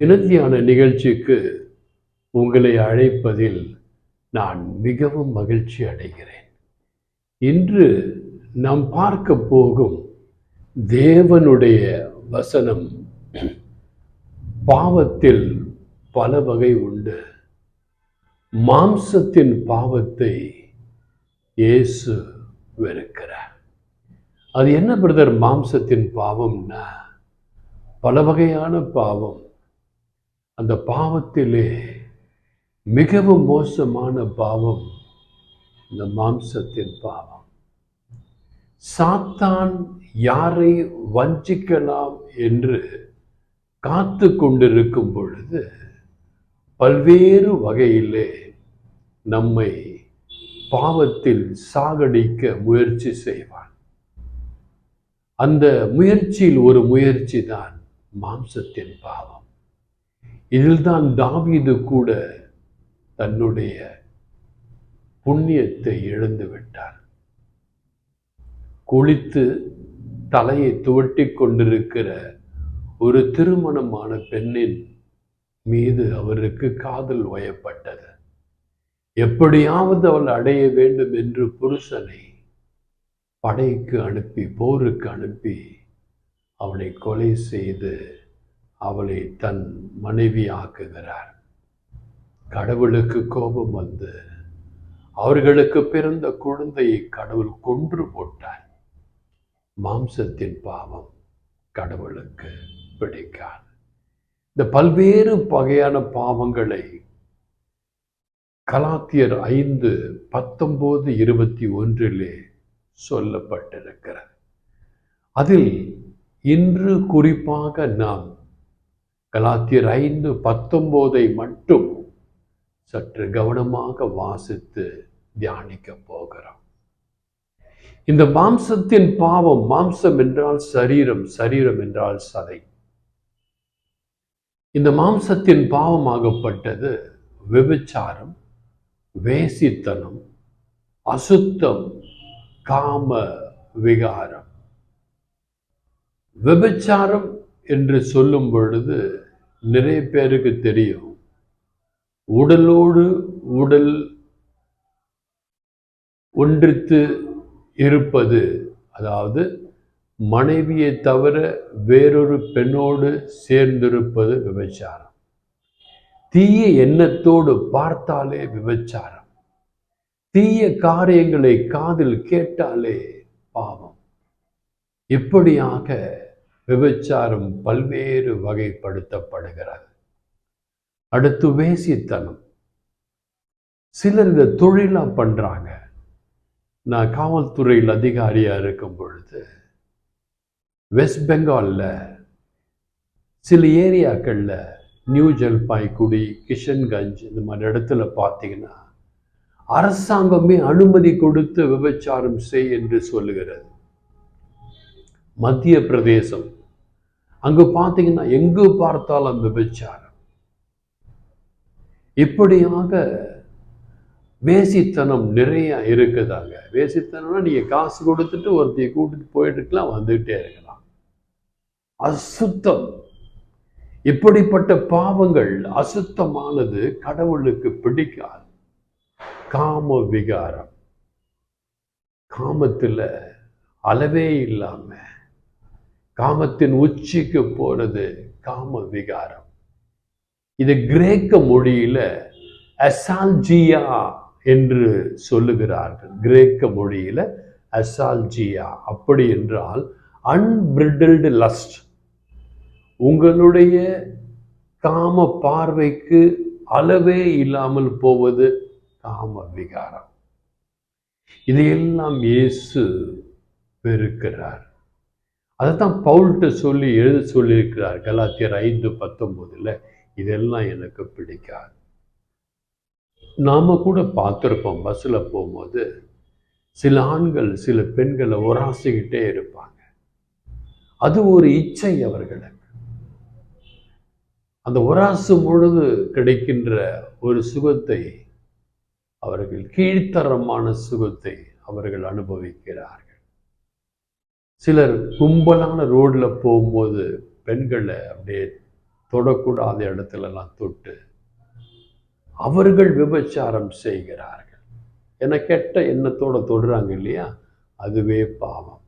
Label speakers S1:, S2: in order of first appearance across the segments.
S1: இறுதியான நிகழ்ச்சிக்கு உங்களை அழைப்பதில் நான் மிகவும் மகிழ்ச்சி அடைகிறேன். இன்று நாம் பார்க்க போகும் தேவனுடைய வசனம் பாவத்தில் பல வகை உண்டு. மாம்சத்தின் பாவத்தை இயேசு வெறுக்கிறார். அது என்ன பிரதர் மாம்சத்தின் பாவம்னா? பல வகையான பாவம். அந்த பாவத்திலே மிகவும் மோசமான பாவம் இந்த மாம்சத்தின் பாவம். சாத்தான் யாரை வஞ்சிக்கலாம் என்று காத்து கொண்டிருக்கும் பொழுது பல்வேறு வகையிலே நம்மை பாவத்தில் சாகடிக்க முயற்சி செய்வான். அந்த முயற்சியில் ஒரு முயற்சி தான் மாம்சத்தின் பாவம். இதில்தான் தாவீது கூட தன்னுடைய புண்ணியத்தை இழந்து விட்டார். குளித்து தலையை துவட்டி கொண்டிருக்கிற ஒரு திருமணமான பெண்ணின் மீது அவருக்கு காதல் வயப்பட்டது எப்படியாவது அவள் அடைய வேண்டும் என்று புருஷனை படைக்கு அனுப்பி போருக்கு அனுப்பி அவளை கொலை செய்து அவளை தன் மனைவி ஆக்குகிறார். கடவுளுக்கு கோபம் வந்து அவர்களுக்கு பிறந்த குழந்தையை கடவுள் கொன்று போட்டார். மாம்சத்தின் பாவம் கடவுளுக்கு பிடிக்காது. இந்த பல்வேறு வகையான பாவங்களை கலாத்தியர் ஐந்து பத்தொன்பது இருபத்தி ஒன்றிலே சொல்லப்பட்டிருக்கிறது. அதில் இன்று குறிப்பாக நாம் கலாத்தியர் ஐந்து பத்தொம்போதை மட்டும் சற்று கவனமாக வாசித்து தியானிக்க போகிறோம். இந்த மாம்சத்தின் பாவம் மாம்சம் என்றால் சரீரம் சரீரம் என்றால் சதை. இந்த மாம்சத்தின் பாவமாகப்பட்டது விபச்சாரம் வேசித்தனம் அசுத்தம் காம விகாரம். விபச்சாரம் என்று சொல்லும் பொழுது நிறைய பேருக்கு தெரியும். உடலோடு உடல் ஒன்றித்து இருப்பது அதாவது மனைவியை தவிர வேறொரு பெண்ணோடு சேர்ந்திருப்பது விபச்சாரம். தீய எண்ணத்தோடு பார்த்தாலே விபச்சாரம். தீய காரியங்களை காதில் கேட்டாலே பாவம். இப்படியாக விபச்சாரம் பல்வேறு வகைப்படுத்தப்படுகிறது. அடுத்து வேசித்தனம். சிலர் இந்த தொழிலாக பண்ணுறாங்க நான் காவல்துறையில் அதிகாரியாக இருக்கும் பொழுது வெஸ்ட் பெங்காலில் சில ஏரியாக்களில் நியூ ஜல்பாய்குடி கிஷன்கஞ்ச் இந்த மாதிரி இடத்துல பார்த்தீங்கன்னா அரசாங்கமே அனுமதி கொடுத்து விபச்சாரம் செய் என்று சொல்லுகிறது. மத்திய பிரதேசம். அங்கு பார்த்தீங்கன்னா எங்கு பார்த்தாலும் விபச்சாரம். இப்படியாக வேசித்தனம் நிறைய இருக்குதாங்க. வேசித்தனம்னா நீங்க காசு கொடுத்துட்டு ஒருத்தைய கூட்டிட்டு போயிட்டு இருக்கலாம் வந்துகிட்டே இருக்கலாம். அசுத்தம். இப்படிப்பட்ட பாவங்கள் அசுத்தமானது கடவுளுக்கு பிடிக்காது. காம விகாரம். காமத்தில் அளவே இல்லாம காமத்தின் உச்சிக்கு போறது காம விகாரம் இது கிரேக்க மொழியில அசால்ஜியா என்று சொல்லுகிறார்கள். கிரேக்க மொழியில அசால்ஜியா. அப்படி என்றால் அன்பிரிடில்டு லஸ்ட் உங்களுடைய காம பார்வைக்கு அளவே இல்லாமல் போவது காம விகாரம் இதையெல்லாம் இயேசு பெருக்கிறார் அதைத்தான் பவுல்கிட்ட சொல்லி எழுத சொல்லியிருக்கிறார். கலாத்தியர் ஐந்து பத்தொம்போதில் இதெல்லாம் எனக்கு பிடிக்காது. நாம கூட பார்த்துருப்போம் பஸ்ஸில் போகும்போது சில ஆண்கள் சில பெண்களை ஒராசிக்கிட்டே இருப்பாங்க. அது ஒரு இச்சை அவர்களுக்கு. அந்த ஒராசு பொழுது கிடைக்கின்ற ஒரு சுகத்தை அவர்கள் கீழ்த்தரமான சுகத்தை அவர்கள் அனுபவிக்கிறார்கள். சிலர் கும்பலான ரோடில் போகும்போது பெண்களை அப்படியே தொடக்கூடாத இடத்துலலாம் தொட்டு அவர்கள் விபச்சாரம் செய்கிறார்கள். என கெட்ட எண்ணத்தோட தொடுறாங்க இல்லையா? அதுவே பாவம்.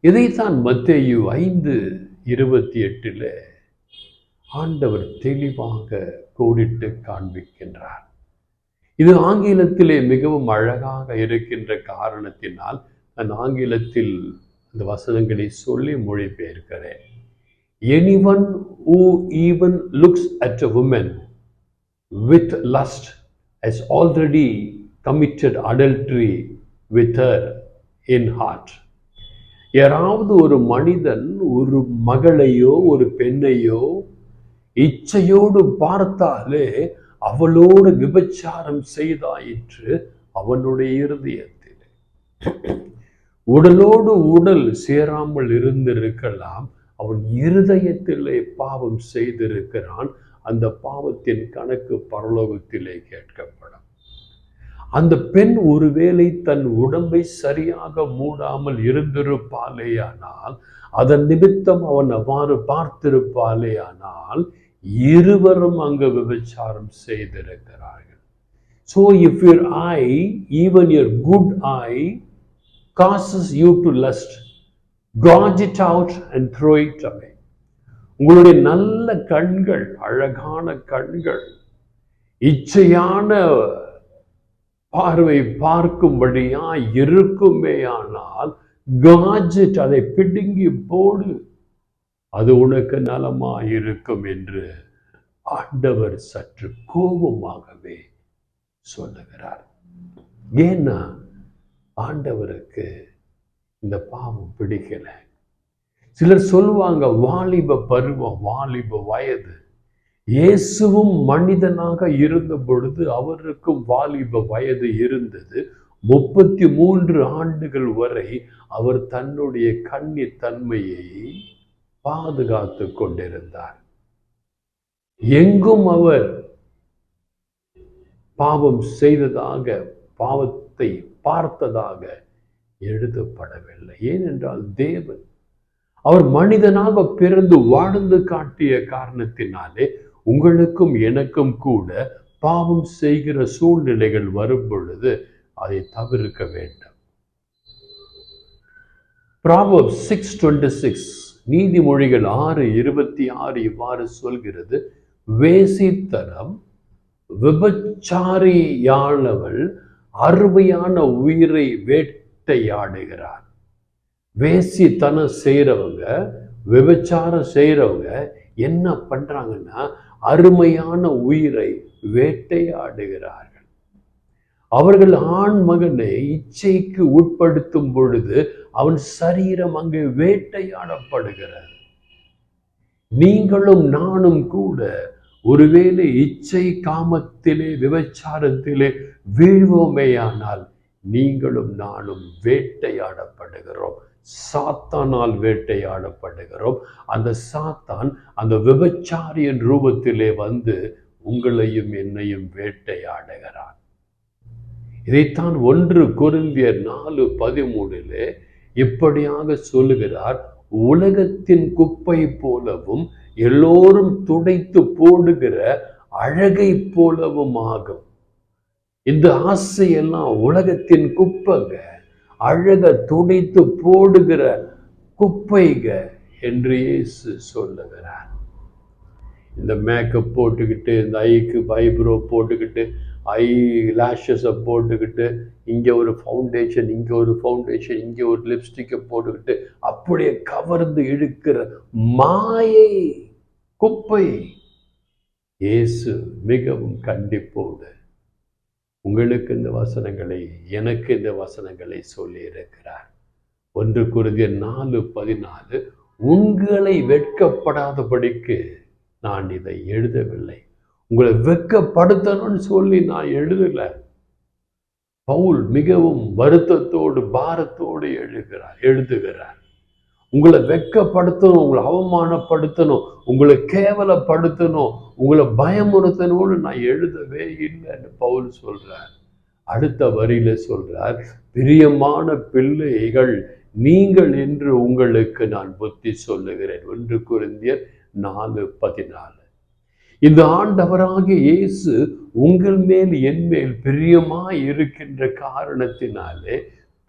S1: இதைத்தான் மத்தேயு ஐந்து இருபத்தி எட்டில் ஆண்டவர் தெளிவாக கோடிட்டு காண்பிக்கின்றார். இது ஆங்கிலத்திலே மிகவும் அழகாக இருக்கின்ற காரணத்தினால் நான் ஆங்கிலத்தில் அந்த வசனங்களை சொல்லி மொழிபெயர்க்கிறேன் anyone who even looks at a woman with lust has already committed adultery with her in heart யாராவது ஒரு மனிதன் ஒரு மகளையோ ஒரு பெண்ணையோ இச்சையோடு பார்த்தாலே அவளோடு விபச்சாரம் செய்தாயிற்று அவனுடைய இருதயத்தில். உடலோடு உடல் சேராமல் இருந்திருக்கலாம். அவன் இருதயத்திலே பாவம் செய்திருக்கிறான். அந்த பாவத்தின் கணக்கு பரலோகத்திலே கேட்கப்படும். அந்த பெண் ஒருவேளை தன் உடம்பை சரியாக மூடாமல் இருந்திருப்பாளேயானால் அதன் நிமித்தம் அவன் அவ்வாறு பார்த்திருப்பாளேயானால் இருவரும் அங்கு விபச்சாரம் செய்திருக்கிறார்கள். So if your eye even your good eye causes you to lust gouge it out and throw it away உங்களுடைய நல்ல கண்கள் அழகான கண்கள் இச்சையான பார்வை பார்க்கும்படியா இருக்குமேயானால் காஜெட் அதை பிடுங்கி போடு. அது உனக்கு நலமா இருக்கும் என்று ஆண்டவர் சற்று கோபமாகவே சொல்லுகிறார். ஏன்னா ஆண்டவருக்கு இந்த பாவம் பிடிக்கலை. சிலர் சொல்லுவாங்க வாலிப பருவம் வாலிப வயது. இயேசுவும் மனிதனாக இருந்த பொழுது அவருக்கும் வாலிப வயது இருந்தது. முப்பத்தி மூன்று ஆண்டுகள் வரை அவர் தன்னுடைய கண்ணி தன்மையை பாதுகாத்து கொண்டிருந்தார். எங்கும் அவர் பாவம் செய்ததாக பாவ முகத்தை பார்த்ததாக எழுதப்படவில்லை. ஏனென்றால் தேவன் அவர் மனிதனாக பிறந்து வாழ்ந்து காட்டிய காரணத்தினாலே உங்களுக்கும் எனக்கும் கூட பாவம் செய்கிற சூழ்நிலைகள் வரும் பொழுது அதை தவிர்க்க வேண்டும். ப்ராபப் சிக்ஸ் டுவெண்ட்டி சிக்ஸ் நீதிமொழிகள் ஆறு இருபத்தி ஆறு இவ்வாறு சொல்கிறது வேசித்தனம் விபச்சாரியானவள் அருமையான உயிரை வேட்டையாடுகிறார். வேசித்தனம் செய்கிறவங்க விபச்சாரம் செய்கிறவங்க என்ன பண்றாங்கன்னா அருமையான உயிரை வேட்டையாடுகிறார்கள். அவர்கள் ஆண் மகனை இச்சைக்கு உட்படுத்தும் பொழுது அவன் சரீரம் அங்கே வேட்டையாடப்படுகிறது. நீங்களும் நானும் கூட ஒருவேளை இச்சை காமத்திலே விபச்சாரத்திலே வீழ்வோமேயானால் நீங்களும் நானும் வேட்டையாடப்படுகிறோம். சாத்தானால் வேட்டையாடப்படுகிறோம். அந்த சாத்தான் அந்த விபச்சாரியின் ரூபத்திலே வந்து உங்களையும் என்னையும் வேட்டையாடுகிறான். இதைத்தான் ஒன்று கொருந்தியர் நாலு பதிமூணிலே இப்படியாக சொல்லுகிறார். உலகத்தின் குப்பை போலவும் எல்லோரும் துடைத்து போடுகிற அழகை போலவும் ஆகும் இந்த ஆசையெல்லாம் உலகத்தின் குப்பைங்க அழக துடைத்து போடுகிற குப்பைக என்று இயேசு சொல்லுகிறார். இந்த மேக்கப் போட்டுக்கிட்டு இந்த ஐக்கு பைப்ரோ போட்டுக்கிட்டு ஐ லேஷஸை போட்டுக்கிட்டு இங்கே ஒரு ஃபவுண்டேஷன் இங்கே ஒரு ஃபவுண்டேஷன் இங்கே ஒரு லிப்ஸ்டிக்கை போட்டுக்கிட்டு அப்படியே கவர்ந்து இழுக்கிற மாயை குப்பை. இயேசு மிகவும் கண்டிப்போடு உங்களுக்கு இந்த வசனங்களை எனக்கு இந்த வசனங்களை சொல்லியிருக்கிறார் ஒன்று குருதிய நாலு பதினாலு உங்களை வெட்கப்படாதபடிக்கு நான் இதை எழுதவில்லை. உங்களை வெட்கப்படுத்தணும்னு சொல்லி நான் எழுதல. பவுல் மிகவும் வருத்தத்தோடு பாரத்தோடு எழுகிறார் எழுதுகிறார். உங்களை வெட்கப்படுத்தணும் உங்களை அவமானப்படுத்தணும் உங்களை கேவலப்படுத்தணும் உங்களை பயமுறுத்தணும்னு நான் எழுதவே இல்லைன்னு பவுல் சொல்றார். அடுத்த வரியில சொல்றார் பிரியமான பிள்ளைகள் நீங்கள் என்று உங்களுக்கு நான் புத்தி சொல்லுகிறேன். ஒன்று குருந்தியர் நாலு பதினாலு. இந்த ஆண்டவராகிய இயேசு உங்கள் மேல் என் மேல் பிரியமாய் இருக்கின்ற காரணத்தினாலே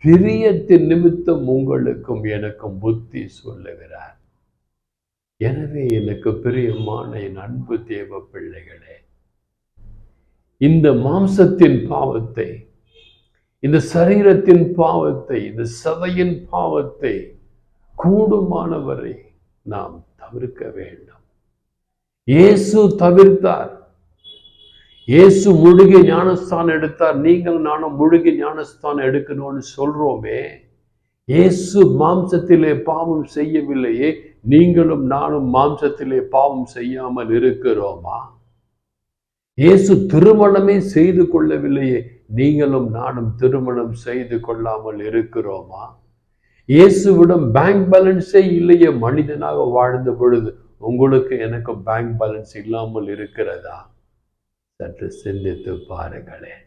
S1: பிரியத்தின் நிமித்தம் உங்களுக்கும் எனக்கும் புத்தி சொல்லுகிறார். எனவே எனக்கு பிரியமான என் அன்பு தேவ பிள்ளைகளே இந்த மாம்சத்தின் பாவத்தை இந்த சரீரத்தின் பாவத்தை இந்த சதையின் பாவத்தை கூடுமானவரை நாம் தவிர்க்க வேண்டும். இயேசு தவிர்த்தார். இயேசு முழுகி ஞானஸ்தானம் எடுத்தார். நீங்கள் நானும் முழுகி ஞானஸ்தானம் எடுக்கணும்னு சொல்றோமே இயேசு மாம்சத்திலே பாவம் செய்யவில்லையே நீங்களும் நானும் மாம்சத்திலே பாவம் செய்யாமல் இருக்கிறோமா? இயேசு திருமணமே செய்து கொள்ளவில்லையே நீங்களும் நானும் திருமணம் செய்து கொள்ளாமல் இருக்கிறோமா? இயேசுவிடம் பேங்க் பேலன்ஸே இல்லையே மனிதனாக வாழ்ந்த பொழுது உங்களுக்கு எனக்கு பேங்க் பேலன்ஸ் இல்லாமல் இருக்கிறதா? சற்று சிந்தித்து பாருங்களேன்.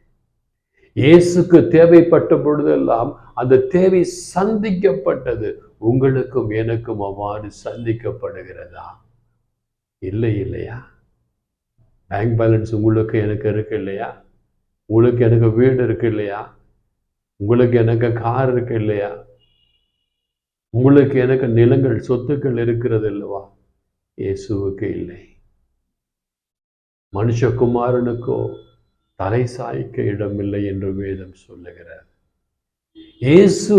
S1: இயேசுக்கு தேவைப்பட்ட பொழுதெல்லாம் அந்த தேவை சந்திக்கப்பட்டது உங்களுக்கும் எனக்கும் அவ்வாறு சந்திக்கப்படுகிறதா? இல்லை இல்லையா? பேங்க் பேலன்ஸ் உங்களுக்கு எனக்கு இருக்கு இல்லையா? உங்களுக்கு எனக்கு வீடு இருக்கு இல்லையா? உங்களுக்கு எனக்கு கார் இருக்கு இல்லையா? உங்களுக்கு எனக்கு நிலங்கள் சொத்துக்கள் இருக்கிறது இல்லவா இயேசுவுக்கு இல்லை. மனுஷகுமாரனுக்கோ தலை சாய்க்க இடமில்லை என்று வேதம் சொல்லுகிறார். இயேசு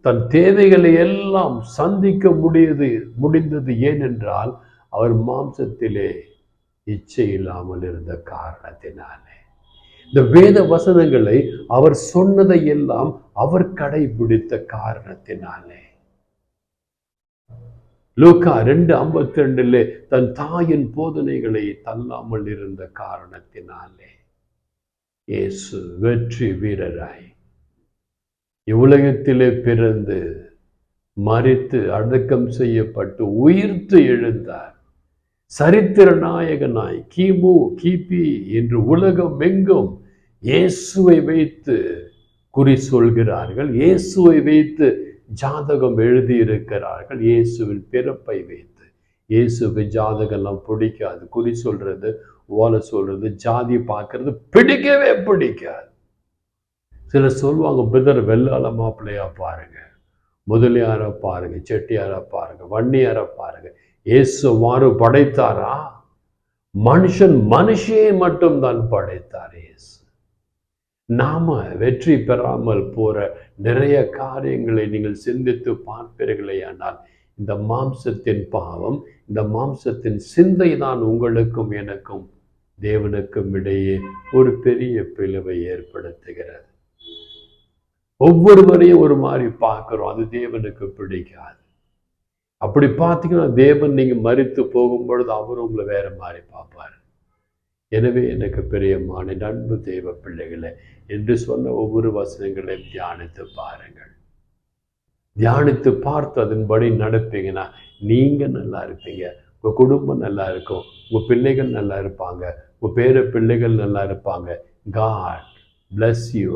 S1: தன் தேவைகளை எல்லாம் சந்திக்க முடியது முடிந்தது ஏனென்றால் அவர் மாம்சத்திலே இச்சை இல்லாமல் இருந்த காரணத்தினாலே. இந்த வேத வசனங்களை அவர் சொன்னதை எல்லாம் அவர் கடைபிடித்த காரணத்தினாலே. லூக்கா ரெண்டு ஐம்பத்தி ரெண்டுல தன் தாயின் போதனைகளை தள்ளாமல் இருந்த காரணத்தினாலே இயேசு வெற்றி வீரராய். இவ்வுலகத்திலே பிறந்து மறித்து அடக்கம் செய்யப்பட்டு உயிர்த்து எழுந்தார். சரித்திர நாயகனாய் கிமு கிபி என்று உலகம் எங்கும் இயேசுவை வைத்து குறி சொல்கிறார்கள். இயேசுவை வைத்து ஜாதகம் எழுதியிருக்கிறார்கள். இயேசுவின் பிறப்பை வைத்து. இயேசுக்கு ஜாதகம்லாம் பிடிக்காது. குறி சொல்றது ஓலை சொல்றது ஜாதி பார்க்கறது பிடிக்கவே பிடிக்காது. சிலர் சொல்லுவாங்க பிதர் வெள்ளாள மாப்பிள்ளையா பாருங்க. முதலியாரை பாருங்க. செட்டியாரை பாருங்க. வன்னியாரை பாருங்க. இயேசு வாறு படைத்தாரா? மனுஷன் மனுஷியை மட்டும்தான் படைத்தார் இயேசு. நாம வெற்றி பெறாமல் போற நிறைய காரியங்களை நீங்கள் சிந்தித்து பார்ப்பீர்களே ஆனால் இந்த மாம்சத்தின் பாவம் இந்த மாம்சத்தின் சிந்தை தான் உங்களுக்கும் எனக்கும் தேவனுக்கும் இடையே ஒரு பெரிய பிளவை ஏற்படுத்துகிறது. ஒவ்வொருவரையும் ஒரு மாதிரி பார்க்குறோம் அது தேவனுக்கு பிடிக்காது. அப்படி பார்த்தீங்கன்னா தேவன் நீங்க மறித்து போகும் பொழுது அவர் உங்களை வேற மாதிரி பார்ப்பார். எனவே எனக்கு பிரியமான நண்பு தெய்வ பிள்ளைகளை என்று சொன்ன ஒவ்வொரு வசனங்களையும் தியானித்து பாருங்கள். தியானித்து பார்த்து அதன்படி நடப்பீங்கன்னா நீங்க நல்லா இருப்பீங்க உங்கள் குடும்பம் நல்லா இருக்கும் உங்கள் பிள்ளைகள் நல்லா இருப்பாங்க உங்கள் பேர பிள்ளைகள் நல்லா இருப்பாங்க. God bless you